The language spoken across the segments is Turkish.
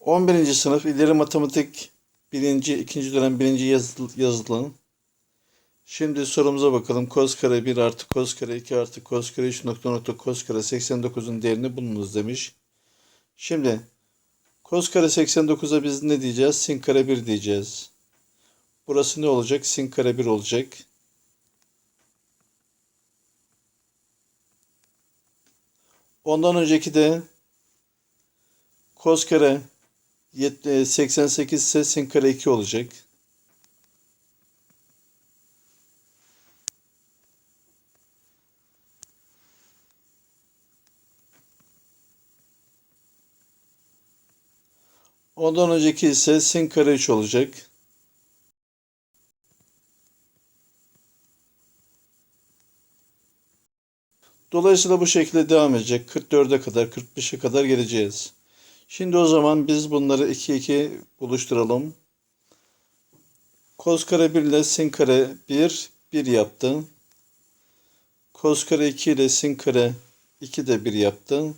11. sınıf ileri matematik 1. 2. dönem 1. yazılı, yazılı. Şimdi sorumuza bakalım. Kos kare 1 artı kos kare 2 artı kos kare 3 nokta nokta kos kare 89'un değerini bulunuz demiş. Şimdi kos kare 89'a biz ne diyeceğiz? Sin kare 1 diyeceğiz. Burası ne olacak? Sin kare 1 olacak. Ondan önceki de kos kare 88 ise sin kare 2 olacak. Ondan önceki ise sin kare 3 olacak. Dolayısıyla bu şekilde devam edecek. 44'e kadar, 45'e kadar geleceğiz. Şimdi o zaman biz bunları 2 2 buluşturalım. Kos kare 1 ile sin kare 1 1 yaptı. Kos kare 2 ile sin kare 2 de 1 yaptı.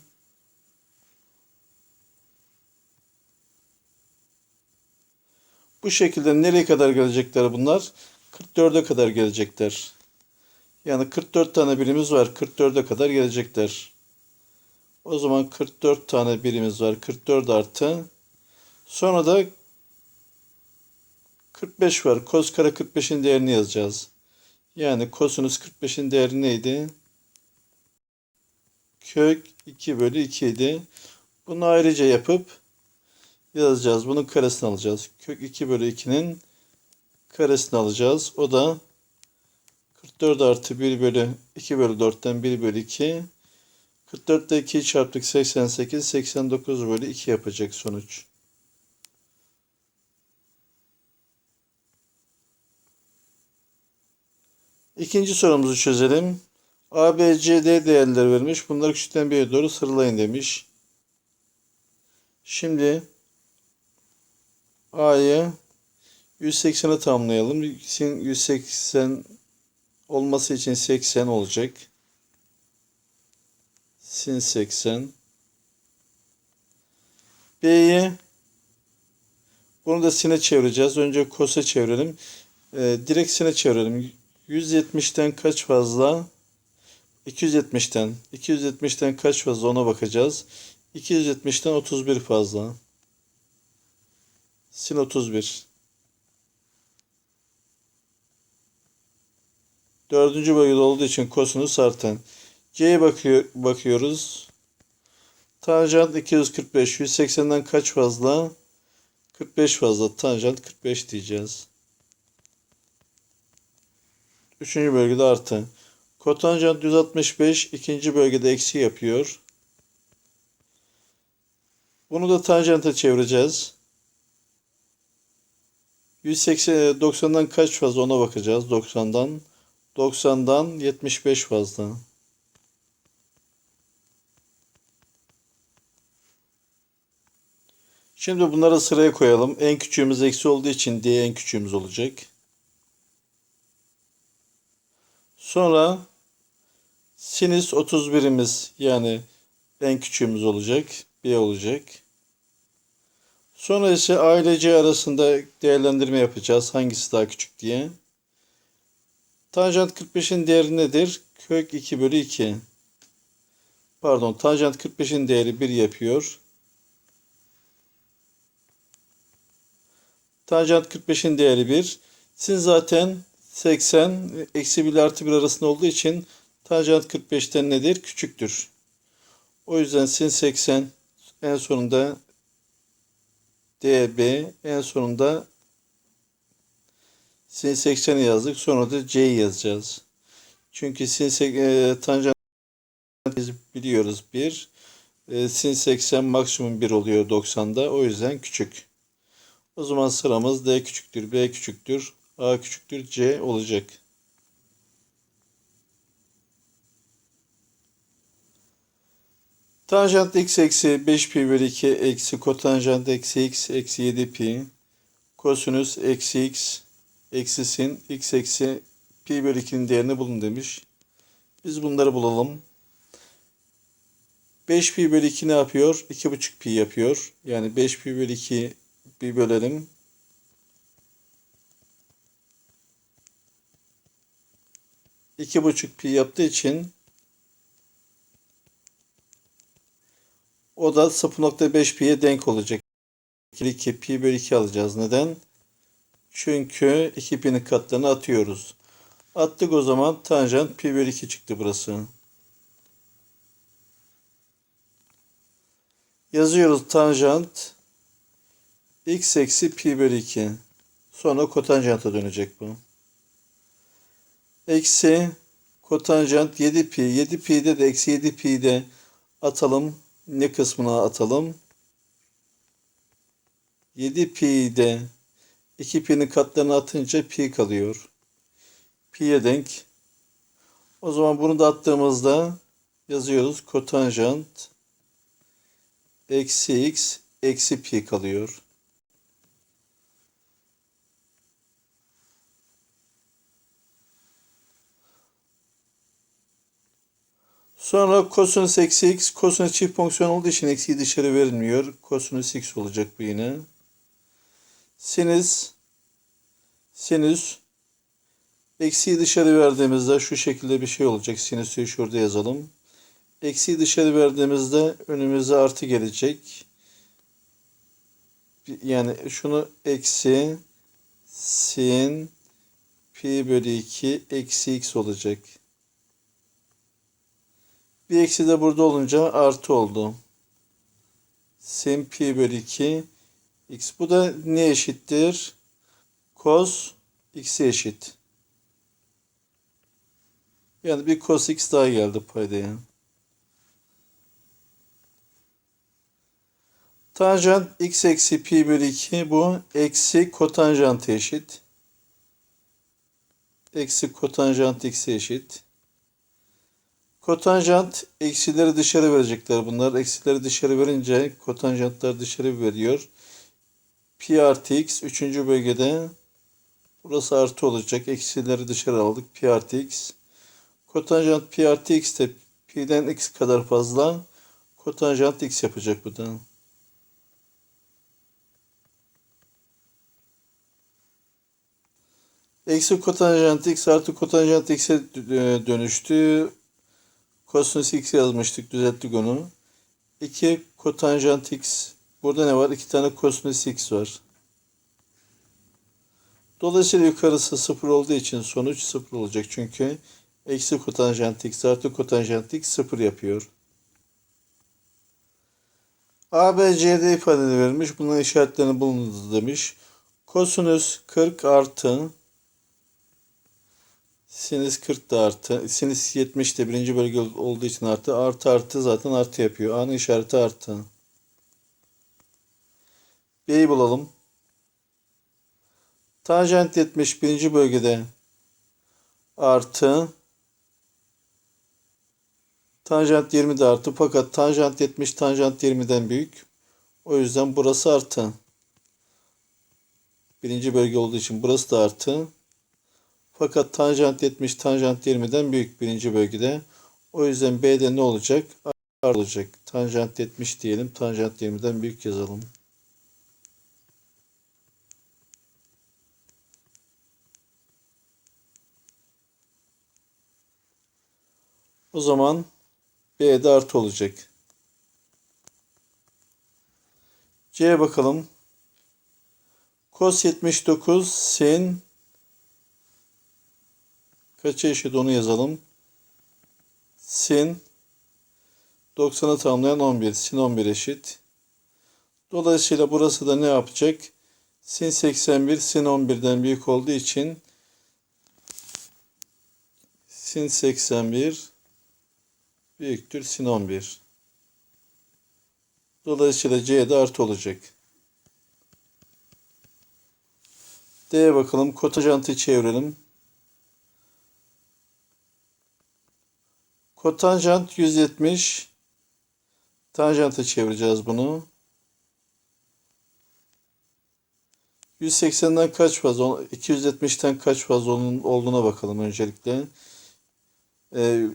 Bu şekilde nereye kadar gelecekler bunlar? 44'e kadar gelecekler. Yani 44 tane birimiz var. 44'e kadar gelecekler. O zaman 44 tane birimiz var. 44 artı. Sonra da 45 var. Kos kare 45'in değerini yazacağız. Yani kosinüs 45'in değeri neydi? Kök 2 bölü 2 idi. Bunu ayrıca yapıp yazacağız. Bunun karesini alacağız. Kök 2 bölü 2'nin karesini alacağız. O da 44 artı 1 bölü 2 bölü 4'ten 1 bölü 2. 44 ile 2'yi çarptık 88. 89 bölü 2 yapacak sonuç. İkinci sorumuzu çözelim. A, B, C, D değerler vermiş. Bunları küçükten B'ye doğru sıralayın demiş. Şimdi A'yı 180'e tamamlayalım. 180 olması için 80 olacak. Sin 80. B'yi bunu da sine çevireceğiz. Önce kosa çevirelim. Ee, direkt sine çevirelim. 170'ten kaç fazla? 270'ten. 270'ten kaç fazla ona bakacağız. 270'ten 31 fazla. Sin 31. Dördüncü bölgede olduğu için kosinüs artan. C'ye bakıyor, bakıyoruz. Tanjant 245. 180'den kaç fazla? 45 fazla. Tanjant 45 diyeceğiz. Üçüncü bölgede artı. Kotanjant 165. ikinci bölgede eksi yapıyor. Bunu da tanjanta çevireceğiz. 180, 90'dan kaç fazla ona bakacağız. 90'dan. 90'dan 75 fazla. Şimdi bunları sıraya koyalım. En küçüğümüz eksi olduğu için diye en küçüğümüz olacak. Sonra sinüs 31'imiz yani en küçüğümüz olacak. B olacak. Sonra ise A ile C arasında değerlendirme yapacağız. Hangisi daha küçük diye. Tanjant 45'in değeri nedir? Kök 2 bölü 2. Pardon, tanjant 45'in değeri 1 yapıyor. Tanjant 45'in değeri 1. Sin zaten 80 eksi 1 artı 1 arasında olduğu için tanjant 45'ten nedir? Küçüktür. O yüzden sin 80 en sonunda db en sonunda sin 80'i yazdık. Sonra da c'yi yazacağız. Çünkü sin e, tanjant biliyoruz 1. E, sin 80 maksimum 1 oluyor 90'da. O yüzden küçük. O zaman sıramız D küçüktür, B küçüktür, A küçüktür, C olacak. Tanjant x eksi 5 pi bölü 2 eksi kotanjant eksi x eksi 7 pi kosinüs eksi x eksi sin x eksi pi bölü 2'nin değerini bulun demiş. Biz bunları bulalım. 5 pi bölü 2 ne yapıyor? 2,5 pi yapıyor. Yani 5 pi bölü 2 bir bölelim. İki buçuk pi yaptığı için o da 0.5 pi'ye denk olacak. 2 pi bölü 2 alacağız. Neden? Çünkü 2 pi'nin katlarını atıyoruz. Attık o zaman tanjant pi bölü 2 çıktı burası. Yazıyoruz tanjant x eksi pi bölü 2. Sonra kotanjanta dönecek bu. Eksi kotanjant 7 pi. 7 pi'de de eksi 7 pi'de atalım. Ne kısmına atalım? 7 pi'de 2 pi'nin katlarını atınca pi kalıyor. Pi'ye denk. O zaman bunu da attığımızda yazıyoruz. Kotanjant eksi x eksi pi kalıyor. Sonra kosinüs eksi x, kosinüs çift fonksiyon olduğu için eksiği dışarı verilmiyor. Kosinüs x olacak bu yine. Sinüs, sinüs, eksiği dışarı verdiğimizde şu şekilde bir şey olacak. Sinüsü şurada yazalım. Eksiği dışarı verdiğimizde önümüze artı gelecek. Yani şunu eksi sin pi bölü 2 eksi x olacak. Bir eksi de burada olunca artı oldu. Sin pi bölü 2 x. Bu da ne eşittir? Cos x'e eşit. Yani bir cos x daha geldi paydaya. Tanjant x eksi pi bölü 2 bu eksi kotanjantı eşit. Eksi kotanjant x'e eşit. Kotanjant eksileri dışarı verecekler bunlar. Eksileri dışarı verince kotanjantlar dışarı veriyor. Pi artı x 3. bölgede burası artı olacak. Eksileri dışarı aldık. Pi artı x. Pi artı x de pi'den x kadar fazla. Kotanjant x yapacak bu da. Eksi kotanjant x artı kotanjant x'e dönüştü. Kosinüs x yazmıştık. Düzelttik onu. 2 kotanjant x. Burada ne var? 2 tane kosinüs x var. Dolayısıyla yukarısı 0 olduğu için sonuç 0 olacak. Çünkü eksi kotanjant x artı kotanjant x 0 yapıyor. A, B, C, D ifadeleri verilmiş. Bunların işaretlerini bulunuz demiş. Kosinüs 40 artı Sinüs 40 da artı. Sinüs 70 de birinci bölge olduğu için artı. Artı artı zaten artı yapıyor. A'nın işareti artı. B'yi bulalım. Tanjant 70 birinci bölgede artı. Tanjant 20 de artı. Fakat tanjant 70 tanjant 20'den büyük. O yüzden burası artı. Birinci bölge olduğu için burası da artı. Fakat tanjant 70 tanjant 20'den büyük birinci bölgede. O yüzden B'de ne olacak? Artı olacak. Tanjant 70 diyelim. Tanjant 20'den büyük yazalım. O zaman B'de artı olacak. C'ye bakalım. Cos 79 sin Kaça eşit onu yazalım. Sin 90'ı tamamlayan 11. Sin 11 eşit. Dolayısıyla burası da ne yapacak? Sin 81 sin 11'den büyük olduğu için sin 81 büyüktür sin 11. Dolayısıyla C'de artı olacak. D'ye bakalım. Kotajantı çevirelim. Kotanjant 170. Tanjanta çevireceğiz bunu. 180'den kaç fazla, 270'ten kaç fazla onun olduğuna bakalım öncelikle. Ee,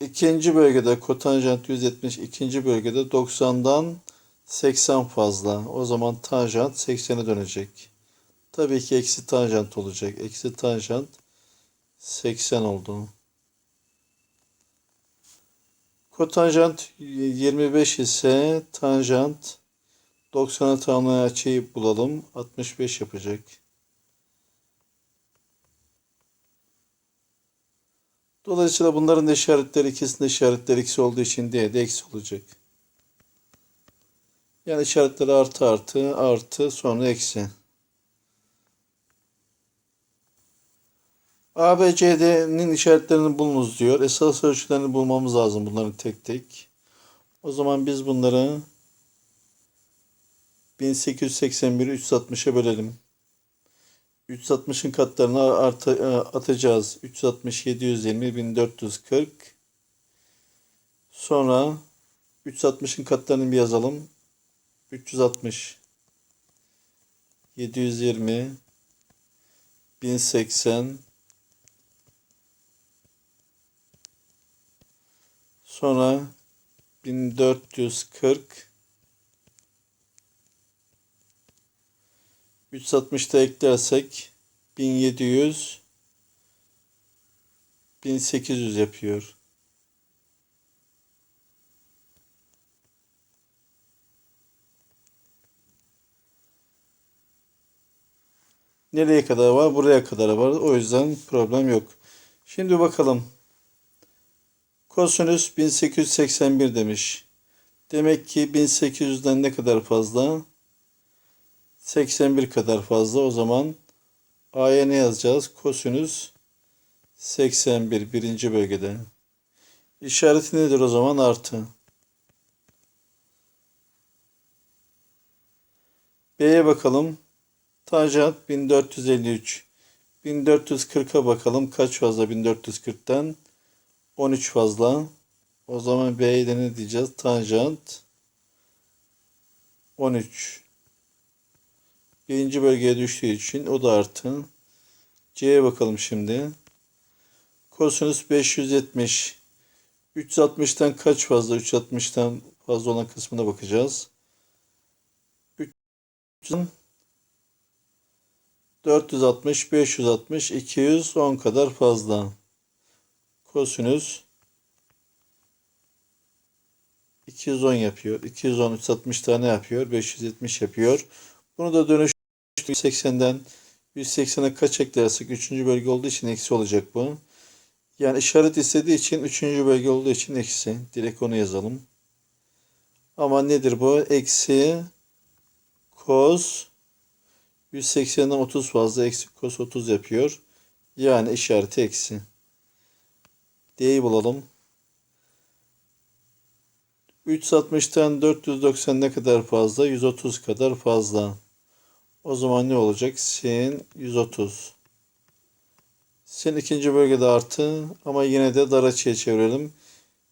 İkinci bölgede kotanjant 170, ikinci bölgede 90'dan 80 fazla. O zaman tanjant 80'e dönecek. Tabii ki eksi tanjant olacak. Eksi tanjant 80 oldu. Kotanjant 25 ise tanjant 90'a tamamlayan açıyı bulalım. 65 yapacak. Dolayısıyla bunların da işaretleri ikisinde işaretleri eksi olduğu için D de eksi olacak. Yani işaretleri artı artı artı sonra eksi. ABCD'nin işaretlerini bulunuz diyor. Esas ölçülerini bulmamız lazım bunların tek tek. O zaman biz bunları 1881'i 360'a bölelim. 360'ın katlarını artı, e, atacağız. 360, 720, 1440. Sonra 360'ın katlarını bir yazalım. 360, 720, 1080, sonra 1440, 360'da eklersek 1700 1800 yapıyor. Nereye kadar var? Buraya kadar var. O yüzden problem yok. Şimdi bakalım. Kosinüs 1881 demiş. Demek ki 1800'den ne kadar fazla? 81 kadar fazla. O zaman A'ya ne yazacağız? Kosinüs 81 birinci bölgede. İşareti nedir o zaman? Artı. B'ye bakalım. Tanjant 1453. 1440'a bakalım. Kaç fazla 1440'tan? 13 fazla. O zaman B'ye de ne diyeceğiz? Tanjant 13 birinci bölgeye düştüğü için o da artı. C'ye bakalım şimdi. Kosinüs 570. 360'tan kaç fazla? 360'tan fazla olan kısmına bakacağız. 460, 560, 210 kadar fazla. Kosinüs 210 yapıyor. 210, 360 tane yapıyor. 570 yapıyor. Bunu da dönüş 180'den 180'e kaç eklersek 3. bölge olduğu için eksi olacak bu. Yani işaret istediği için 3. bölge olduğu için eksi. Direkt onu yazalım. Ama nedir bu? Eksi cos 180'den 30 fazla eksi cos 30 yapıyor. Yani işareti eksi. D'yi bulalım. 360'tan 490 ne kadar fazla? 130 kadar fazla. O zaman ne olacak? Sin 130. Sin ikinci bölgede artı ama yine de dar açıya çevirelim.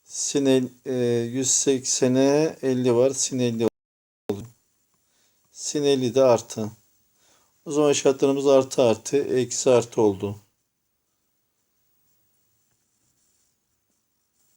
Sin el, e, 180'e 50 var. Sin 50 oluyor. Sin 50 de artı. O zaman şartlarımız artı artı eksi artı oldu.